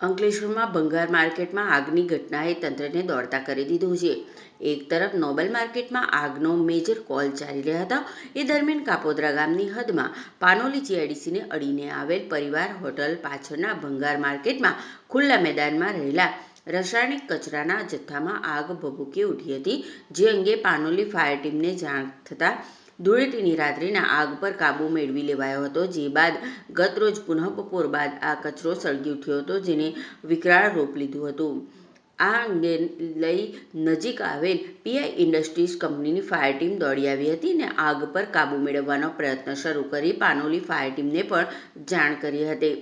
અંકલેશ્વરમાં ભંગાર માર્કેટમાં આગની ઘટનાએ તંત્રને દોડતા કરી દીધું છે. એક તરફ નોબલ માર્કેટમાં આગનો મેજર કોલ ચાલી રહ્યા હતા. એ દરમિયાન કાપોદ્રા ગામની હદમાં પાનોલી જીઆઈડીસીને અડીને આવેલ પરિવાર હોટલ પાછળના ભંગાર માર્કેટમાં ખુલ્લા મેદાનમાં રહેલા રાસાયણિક કચરાના જથ્થામાં આગ ભભૂકી ઉઠી હતી, જે અંગે પાનોલી ફાયર ટીમને જાણ થતાં ધૂળેટીની રાત્રિના આગ પર કાબૂ મેળવી લેવાયો હતો, જે બાદ ગતરોજ પુનઃ બપોર બાદ આ કચરો સળગી ઉઠ્યો હતો, જેને વિકરાળ રૂપ લીધું હતું. આ અંગે લઈ નજીક આવેલ પીઆઈ ઇન્ડસ્ટ્રીઝ કંપનીની ફાયર ટીમ દોડી આવી હતી અને આગ પર કાબૂ મેળવવાનો પ્રયત્ન શરૂ કરી પાનોલી ફાયર ટીમને પણ જાણ કરી હતી.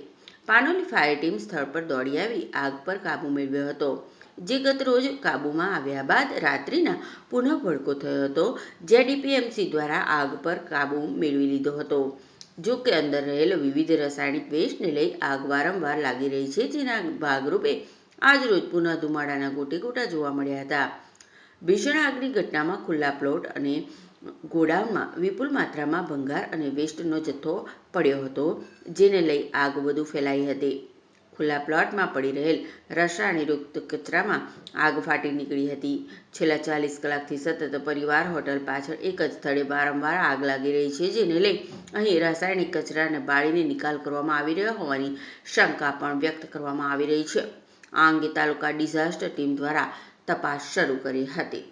પાનોલી ફાયર ટીમ સ્થળ પર દોડી આવી, આગ પર કાબૂ મેળવ્યો હતો. જે ગત રોજ કાબૂમાં આવ્યા બાદ રાત્રિના પુનઃ ભડકો થયો હતો. જે ડીપીએમસી દ્વારા આગ પર કાબૂ મેળવી લીધો હતો. જો કે અંદર રહેલો વિવિધ રાસાયણિક વેસ્ટને લઈ આગ વારંવાર લાગી રહી છે. જેના ભાગરૂપે આજરોજ પુનઃ ધુમાડાના ગોટે ગોટા જોવા મળ્યા હતા. ભીષણ આગની ઘટનામાં ખુલ્લા પ્લોટ અને ગોડાઉનમાં વિપુલ માત્રામાં ભંગાર અને વેસ્ટનો જથ્થો પડ્યો હતો, જેને લઈ આગ વધુ ફેલાઈ હતી. ખુલ્લા પ્લોટમાં પડી રહેલ રસાયણયુક્ત કચરામાં આગ ફાટી નીકળી હતી. છેલ્લા ચાલીસ કલાકથી સતત પરિવાર હોટલ પાછળ એક જ સ્થળે વારંવાર આગ લાગી રહી છે, જેને લઈ અહીં રાસાયણિક કચરાને બાળીને નિકાલ કરવામાં આવી રહ્યો હોવાની શંકા પણ વ્યક્ત કરવામાં આવી રહી છે. આ અંગે તાલુકા ડિઝાસ્ટર ટીમ દ્વારા તપાસ શરૂ કરી હતી.